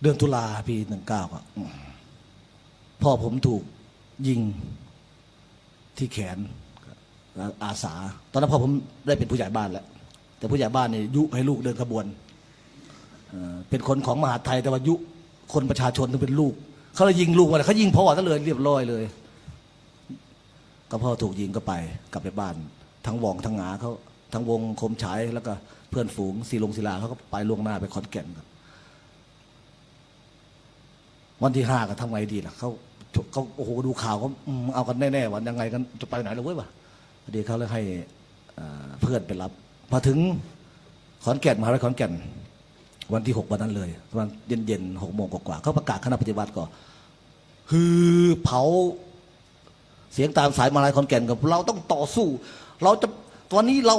เดือนตุลาปีหนึ่งเก้าพ่อผมถูกยิงที่แขนอาสา ตอนนั้นพ่อผมได้เป็นผู้ใหญ่บ้านแล้ว แต่ผู้ใหญ่บ้านเนี่ยยุให้ลูกเดินขบวนเเป็นคนของมหาไทยแต่ว่ายุคนประชาชนถึงเป็นลูก เขาเลยยิงลูกมาเลยเขายิงพ่อซะเลยเรียบร้อยเลย ก็พ่อถูกยิงก็ไป กลับไปบ้าน ทั้งวองทั้งหงาเขาทั้งวงคมฉายแล้วก็เพื่อนฝูงศิลงศิลาเขาก็ไปล่วงหน้าไปขอนแก่นกัน วันที่ห้าก็ทำไงดีล่ะเขาเขาโอ้โหดูข่าวเขาเอากันแน่ๆวันยังไงกันจะไปไหนเลยเว้ยวะพอดีเขาเลยให้เพื่อนไปรับพอถึงขอนแก่นมหาวิทยาลัยขอนแก่น วันที่หกวันนั้นเลยประมาณเย็นๆหกโมงกว่าๆเขาประกาศคณะปฏิบัติก็ฮือเผาเสียงตามสายมาลายคอนแก่นกับเราต้องต่อสู้ เราจะตอนนี้เรา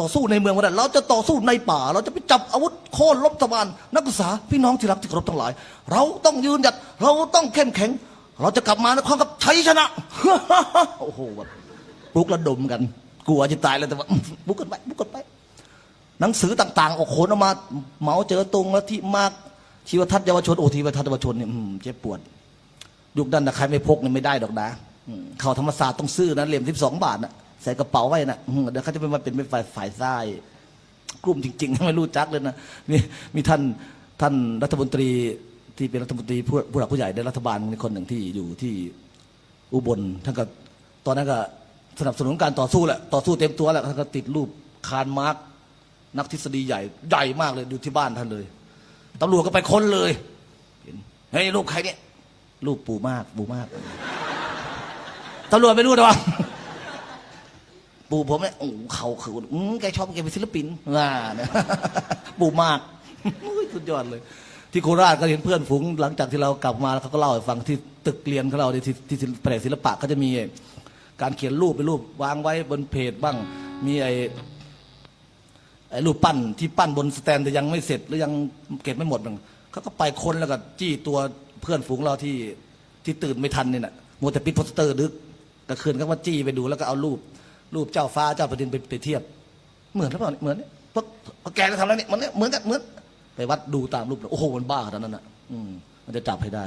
ต่อสู้ในเมืองวันนั้นเราจะต่อสู้ในป่า เราจะไปจับอาวุธโค่นลบตะบานนักศึกษาพี่น้องที่รักที่เคารพทั้งหลาย เราต้องยืนหยัด เราต้องเข้มแข็ง เราจะกลับมาในความกับชัยชนะ โอ้โหแบบปลุกระดมกัน กลัวจะตายเลยแต่ว่าอื้อปลุกกันไปปลุกกันไป หนังสือต่างๆออกโขนออกมาเหมาเจอตรงละที่มากชีวทัศน์เยาวชนโอทีวทัศน์เยาวชนเนี่ยเจ็บปวด ยุคนั้นนะใครไม่พกเนี่ยไม่ได้ดอกนะเข้าธรรมศาสตร์ต้องซื้อนะเหรียญสิบสองบาทนะ ใส่กระเป๋าไว้นะเดี๋ยวเขาจะไปมาเป็นเป็นฝ่ายฝ่ายซ้ายกลุ่มจริงๆไม่รู้จักเลยนะมีมีท่านท่านรัฐมนตรีที่เป็นรัฐมนตรีผู้ผู้หลักผู้ใหญ่ในรัฐบาลในคนหนึ่งที่อยู่ที่อุบลท่านก็ตอนนั้นก็สนับสนุนการต่อสู้แหละต่อสู้เต็มตัวแหละท่านก็ติดรูปคาร์ลมาร์กนักทฤษฎีใหญ่ใหญ่มากเลยอยู่ที่บ้านท่านเลยตำรวจก็ไปค้นเลยเห็นเฮ้ยรูปใครเนี่ยรูปปู่มากปู่มากตำรวจไม่รู้หรอ ปู่ผมเนี่ยโอ้โหเขาคืออืมแกชอบแกเป็นศิลปินว่าเนี่ยปู่มากอุ้ยสุดยอดเลย ที่โคราชก็เห็นเพื่อนฝูงหลังจากที่เรากลับมาเขาก็เล่าให้ฟังที่ตึกเรียนของเราเนี่ยที่ที่แผนกศิลปะก็จะมีการเขียนรูปเป็นรูปวางไว้บนเพจบ้างมีไอ้ไอ้รูปปั้นที่ปั้นบนสแตนแต่ยังไม่เสร็จหรือยังเก็บไม่หมดบ้างเขาก็ไปคนแล้วก็จี้ตัวเพื่อนฝูงเราที่ที่ตื่นไม่ทันเนี่ยนะมัวแต่ปิดโปสเตอร์ดึกกลางคืนก็มาจี้ไปดูแล้วก็เอารูป รูปเจ้าฟ้าเจ้าแผ่นดินไปไปเทียบ เหมือนหรือเปล่าเหมือนเนี่ยพวกพวกแกจะทำอะไรเนี่ยมันเนี่ยเหมือนกันเหมือนไปวัดดูตามรูปแล้วโอ้โหมันบ้าขนาดนั้นอะ อืมมันจะจับให้ได้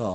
ก็